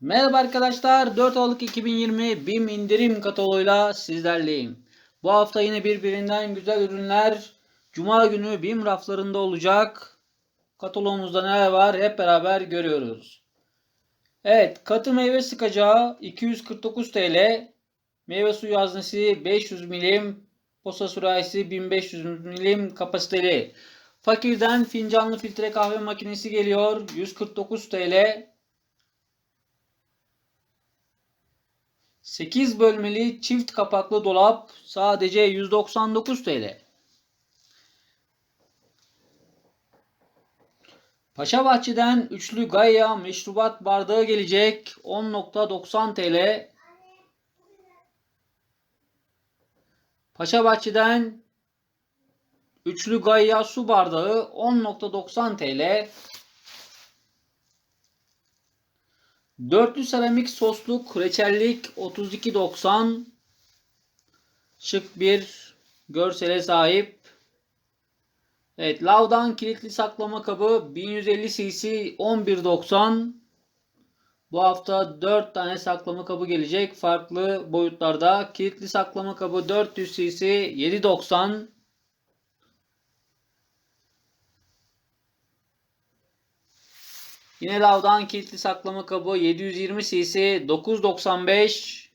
Merhaba arkadaşlar. 4 Aralık 2020 BİM indirim kataloğuyla sizlerleyim. Bu hafta yine birbirinden güzel ürünler Cuma günü BİM raflarında olacak. Kataloğumuzda neler var hep beraber görüyoruz. Evet, katı meyve sıkacağı 249 TL, meyve suyu haznesi 500 milim, posa sürahisi 1500 milim kapasiteli. Fakirden fincanlı filtre kahve makinesi geliyor 149 TL. 8 bölmeli çift kapaklı dolap sadece 199 TL. Paşabahçe'den üçlü Gaia meşrubat bardağı gelecek 10.90 TL. Paşabahçe'den üçlü Gaia su bardağı 10.90 TL. Dörtlü seramik sosluk reçellik 32.90 şık bir görsele sahip. Evet, Lavdan kilitli saklama kabı 1150 cc 11.90. Bu hafta 4 tane saklama kabı gelecek farklı boyutlarda. Kilitli saklama kabı 400 cc 7.90. Yine lavdan kilitli saklama kabı 720 cc 995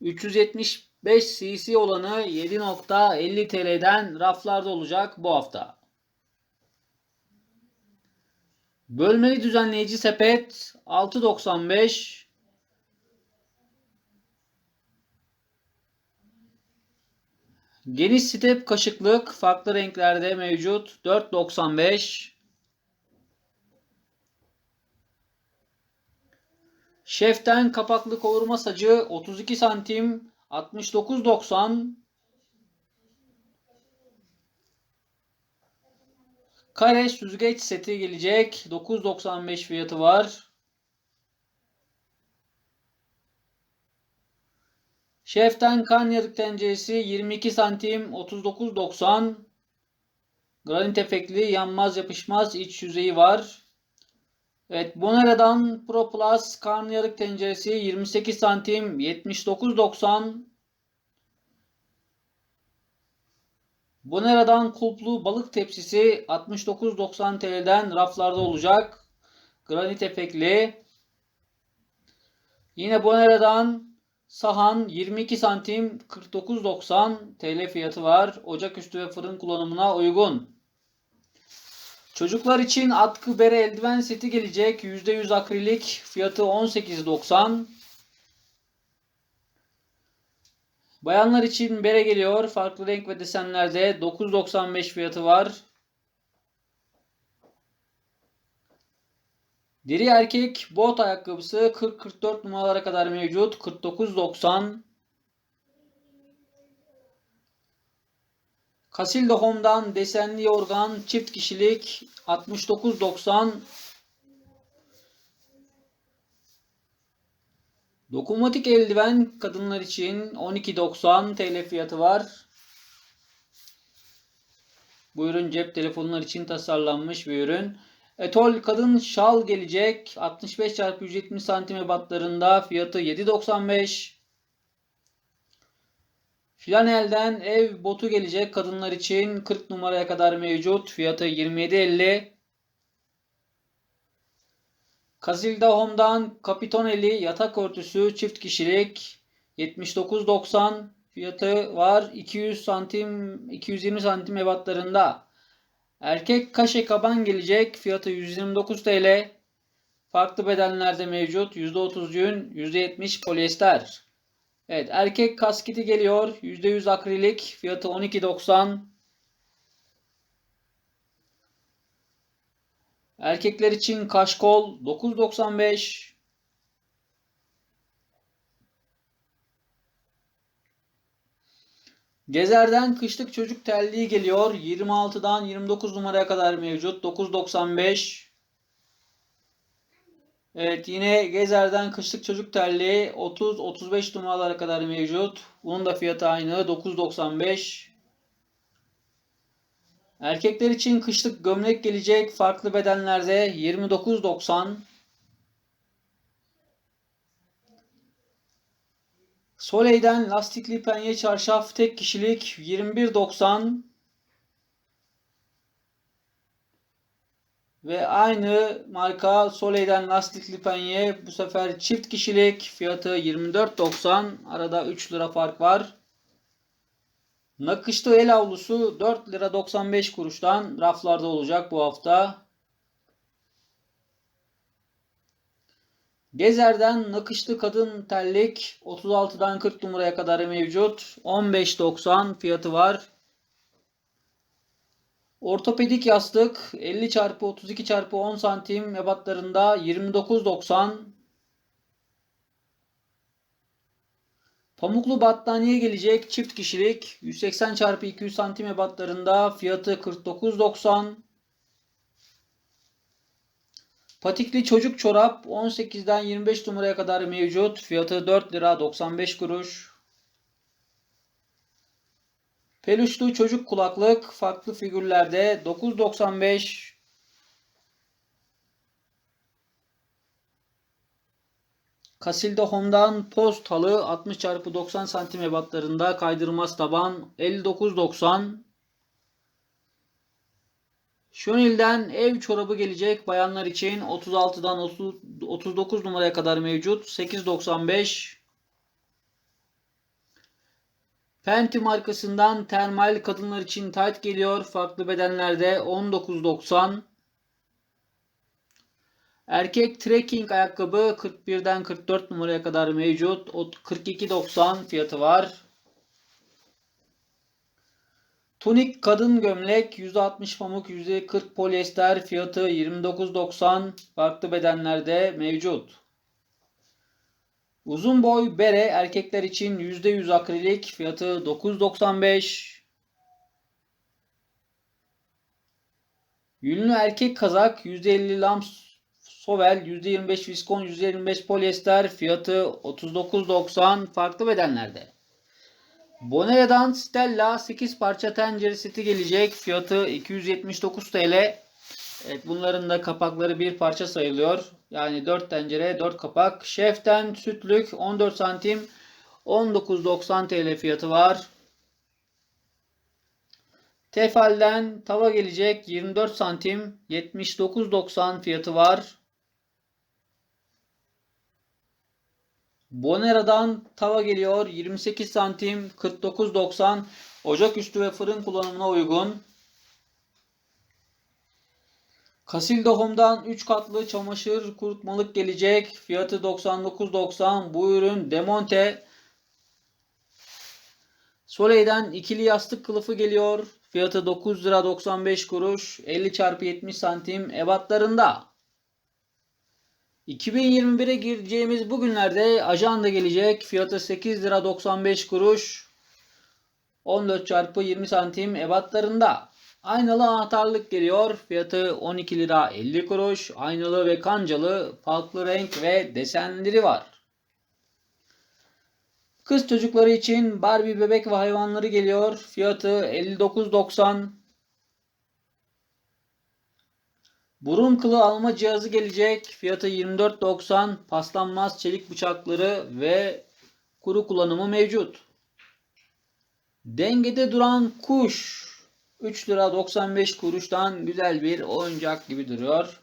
375 cc olanı 7.50 TL'den raflarda olacak bu hafta. Bölmeli düzenleyici sepet 6.95 Geniş step kaşıklık farklı renklerde mevcut. 4.95 Şeften kapaklı kavurma sacı 32 santim 69.90 Kare süzgeç seti gelecek. 9.95 fiyatı var. Şeften karnıyarık tenceresi 22 santim 39.90 Granit efektli yanmaz yapışmaz iç yüzeyi var. Evet Bonera'dan Pro Plus karnıyarık tenceresi 28 santim 79.90 Bonera'dan kulplu balık tepsisi 69.90 TL'den raflarda olacak. Granit efektli. Yine Bonera'dan Sahan 22 santim 49.90 TL fiyatı var. Ocaküstü ve fırın kullanımına uygun. Çocuklar için atkı bere eldiven seti gelecek. %100 akrilik fiyatı 18.90. Bayanlar için bere geliyor. Farklı renk ve desenlerde 9.95 fiyatı var. Deri erkek bot ayakkabısı 40-44 numaralara kadar mevcut. 49.90 Casilda Home'dan desenli yorgan çift kişilik 69.90 Dokunmatik eldiven kadınlar için 12.90 TL fiyatı var. Bu cep telefonlar için tasarlanmış bir ürün. Etol kadın şal gelecek. 65 x 170 santim ebatlarında fiyatı 7.95. Flanel'den ev botu gelecek kadınlar için 40 numaraya kadar mevcut. Fiyatı 27.50. Casilda Home'dan Capitonelli yatak örtüsü çift kişilik 79.90 fiyatı var. 200 santim 220 santim ebatlarında. Erkek kaşe kaban gelecek. Fiyatı 129 TL. Farklı bedenlerde mevcut. %30 yün, %70 polyester. Evet, erkek kasketi geliyor. %100 akrilik. Fiyatı 12.90. Erkekler için kaşkol 9.95. Gezer'den kışlık çocuk terliği geliyor. 26'dan 29 numaraya kadar mevcut. 9.95. Evet yine Gezer'den kışlık çocuk terliği 30-35 numaralara kadar mevcut. Bunun da fiyatı aynı. 9.95. Erkekler için kışlık gömlek gelecek farklı bedenlerde 29.90. Soleil'den lastikli penye çarşaf tek kişilik 21.90. Ve aynı marka Soleil'den lastikli penye bu sefer çift kişilik fiyatı 24.90. Arada 3 lira fark var. Nakışlı el havlusu 4 lira 95 kuruştan raflarda olacak bu hafta. Gezer'den nakışlı kadın terlik 36'dan 40 numaraya kadar mevcut. 15.90 fiyatı var. Ortopedik yastık 50 x 32 x 10 santim ebatlarında 29.90. Pamuklu battaniye gelecek çift kişilik 180 x 200 santim ebatlarında fiyatı 49.90. Patikli çocuk çorap 18'den 25 numaraya kadar mevcut. Fiyatı 4 lira 95 kuruş. Peluşlu çocuk kulaklık farklı figürlerde 9.95 Casilda Home'dan post halı 60 x 90 santim ebatlarında kaydırmaz taban 59.90 Şönil'den ev çorabı gelecek. Bayanlar için 36'dan 30, 39 numaraya kadar mevcut. 8.95 Fenty markasından termal kadınlar için tight geliyor. Farklı bedenlerde 19.90 Erkek trekking ayakkabı 41'den 44 numaraya kadar mevcut. 42.90 fiyatı var. Tunik kadın gömlek %60 pamuk %40 polyester fiyatı 29.90 farklı bedenlerde mevcut. Uzun boy bere erkekler için %100 akrilik fiyatı 9.95. Yünlü erkek kazak %50 lam sovel %25 viskon %25 polyester fiyatı 39.90 farklı bedenlerde. Bonera'dan Stella 8 parça tencere seti gelecek. Fiyatı 279 TL. Evet bunların da kapakları bir parça sayılıyor. Yani 4 tencere 4 kapak. Şeften sütlük 14 santim 19.90 TL fiyatı var. Tefal'den tava gelecek 24 santim 79.90 fiyatı var. Bonera'dan tava geliyor 28 santim 49.90 ocak üstü ve fırın kullanımına uygun. Casilda Home'dan 3 katlı çamaşır kurutmalık gelecek. Fiyatı 99.90. Bu ürün demonte. Soleil'den ikili yastık kılıfı geliyor. Fiyatı 9 lira 95 kuruş. 50 x 70 santim ebatlarında. 2021'e gireceğimiz bu günlerde ajanda gelecek. Fiyatı 8 lira 95 kuruş. 14 çarpı 20 santim ebatlarında. Aynalı anahtarlık geliyor. Fiyatı 12 lira 50 kuruş. Aynalı ve kancalı farklı renk ve desenleri var. Kız çocukları için Barbie bebek ve hayvanları geliyor. Fiyatı 59.90. Burun kılı alma cihazı gelecek. Fiyatı 24.90. Paslanmaz çelik bıçakları ve kuru kullanımı mevcut. Dengede duran kuş 3 lira 95 kuruştan güzel bir oyuncak gibi duruyor.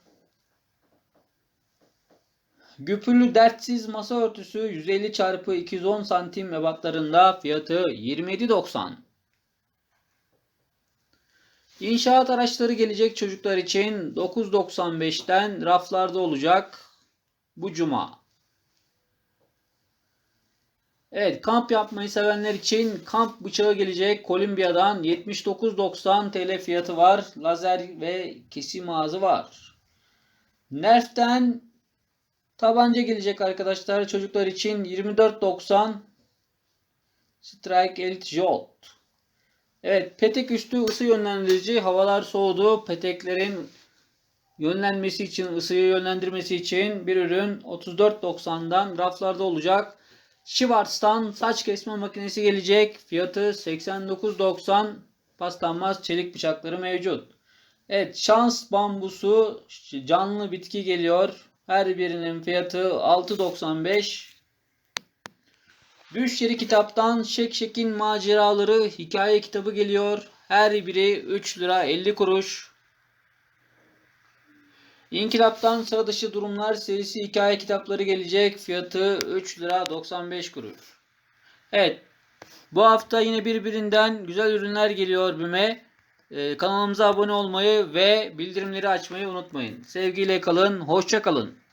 Güpürlü dertsiz masa örtüsü 150 çarpı 210 santim ebatlarında fiyatı 27.90. İnşaat araçları gelecek çocuklar için 9.95'ten raflarda olacak bu cuma. Evet kamp yapmayı sevenler için kamp bıçağı gelecek. Kolombiya'dan 79.90 TL fiyatı var. Lazer ve kesim ağzı var. Nerf'ten tabanca gelecek arkadaşlar. Çocuklar için 24.90 Strike Elite Jolt. Evet petek üstü ısı yönlendirici. Havalar soğudu. Peteklerin yönlenmesi için, ısıyı yönlendirmesi için bir ürün 34.90'dan raflarda olacak. Schwarz'tan saç kesme makinesi gelecek. Fiyatı 89.90. paslanmaz çelik bıçakları mevcut. Evet şans bambusu canlı bitki geliyor. Her birinin fiyatı 6.95. Düş Yeri kitaptan Şek Şek'in maceraları hikaye kitabı geliyor. Her biri 3 lira 50 kuruş. İnkılaptan Sıra Dışı Durumlar serisi hikaye kitapları gelecek. Fiyatı 3 lira 95 kuruş. Evet. Bu hafta yine birbirinden güzel ürünler geliyor BİM'e. Ee, kanalımıza abone olmayı ve bildirimleri açmayı unutmayın. Sevgiyle kalın, hoşça kalın.